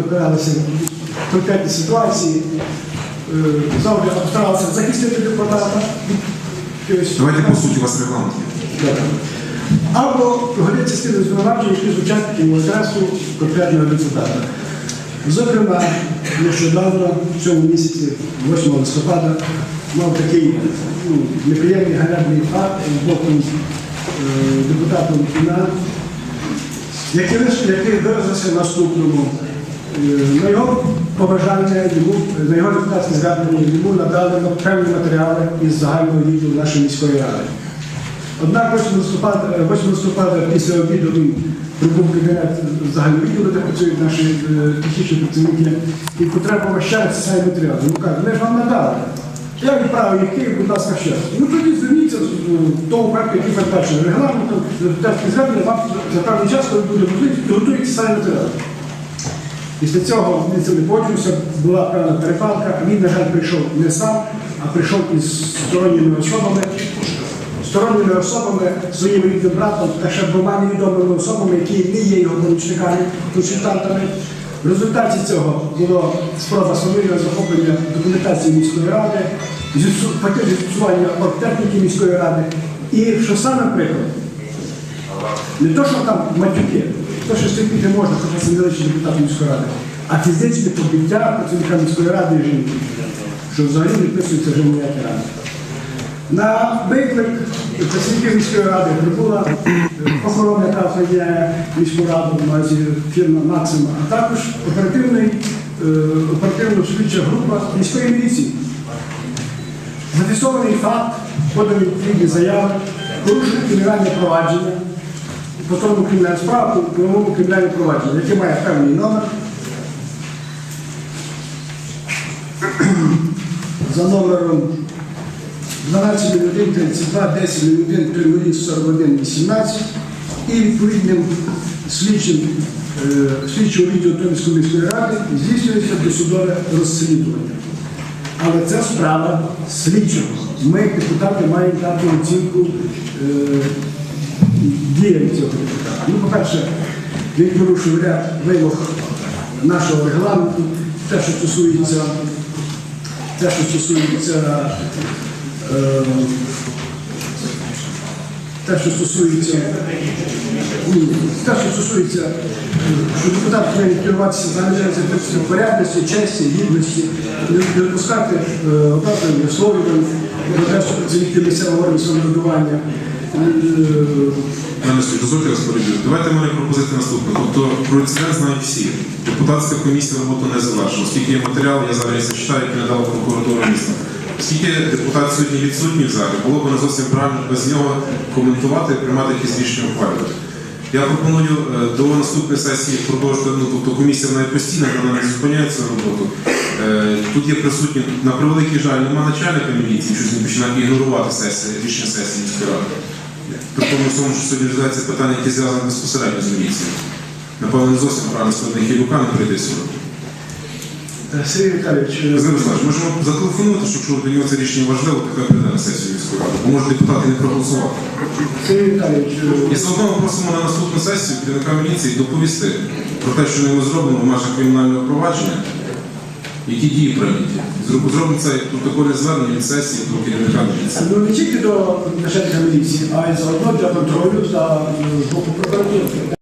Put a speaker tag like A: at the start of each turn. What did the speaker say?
A: розбиралися в конкретній ситуації, е, завжди старалися захистити депутата.
B: Давайте по суті, у вас регламент є.
A: Або говорити з тими звинувачення, які звучать в адресу конкретного депутата. Зокрема, нещодавно, в цьому місяці, 8 листопада, мав такий ну, неприємний ганебний факт боку е, депутата який, вис- який виразився в наступному. Е, На його побажання йому, на його депутатське звернення йому надали певні матеріали із загального відділу нашої міської ради. Однак 8 листопада, 8 листопада після обіду він прибув кабінет загального відділу, де працюють наші е, технічні працівники, і ще раз цей матеріал. Йому кажуть, ми ж вам надали. Я відправив їх Київ, будь ласка, ще. Ну тоді зверніться в тому проекту, який передбачений регламентом, депутатські звернення, вам за певний час, коли буде можливість, підготуйте цей матеріал. Після цього він це не погоджувався, була певна перепалка, а він, на жаль, прийшов не сам, а прийшов із сторонніми особами, сторонніми особами, своїм рідним братом та ще двома невідомими особами, які не є його помічниками, консультантами. В результаті цього була спроба самовільного захоплення документації міської ради, пакет зіпсування оргтехніки міської ради. І що саме приклад, не то, що там матюки, то, що стипіти можна, хоча це не лише депутат міської ради, а фізичне побиття працівника міської ради і жінки, що взагалі не вписується вже ніякі ради. На виклик працівників міської ради прибула охорона, яка охороняє міську раду, увазі фірма Максима, а також е, оперативно-слідча група міської міліції. Зафіксований факт, подані відповідні заяви, порушення кримінальне провадження, по тому кримінальну справу, по новому кримінальне провадження, яке має певний номер. За номером 12 32 10 01 41 18 і відповідним слідчим е, слідчого відділу Томської міської ради здійснюється досудове розслідування. Але це справа слідчого. Ми, депутати, маємо дати оцінку е, діям цього депутата. Ну, по-перше, він порушив ряд вимог нашого регламенту, те, що стосується, те, що стосується, е, те, що стосується, ні, те, що стосується, що депутат повинен керуватися за порядності, честі, гідності, не допускати образливих висловлювань, про те, що місцевого органу самоврядування. Е,
B: дозвольте вас переб'ю. Давайте в мене пропозиція наступна. Тобто про інцидент знають всі. Депутатська комісія роботу не завершила. Оскільки є матеріал, я зараз зачитаю, який надала прокуратура міста. Оскільки депутат сьогодні відсутній в залі, було б не зовсім правильно без нього коментувати і приймати якісь рішення ухвалювати. Я пропоную е, до наступної сесії продовжити, ну тобто комісія вона постійна, вона не зупиняє цю роботу. Е, Тут є присутні, на превеликий жаль, нема начальника міліції, щось не починає ігнорувати сесії, рішення сесії міської ради. При тому що сьогодні розглядається питання, які зв'язані безпосередньо з міліцією. Напевно, не зовсім правильно складний Хілюка не прийде сюди.
A: Сергій Віталійович,
B: можемо зателефонувати, що якщо для нього це рішення важливо, то прийде на сесію міської ради. Бо може депутати не проголосувати.
A: Сергій Віталійович,
B: І все одно ми просимо на наступну сесію керівника міліції доповісти про те, що ними зроблено в межах кримінального провадження, які дії прийняті. Зроб- Зробимо це як протокольне звернення від сесії до керівника міліції.
A: ну не тільки до начальника міліції, а й заодно для контролю та е, з боку прокуратури.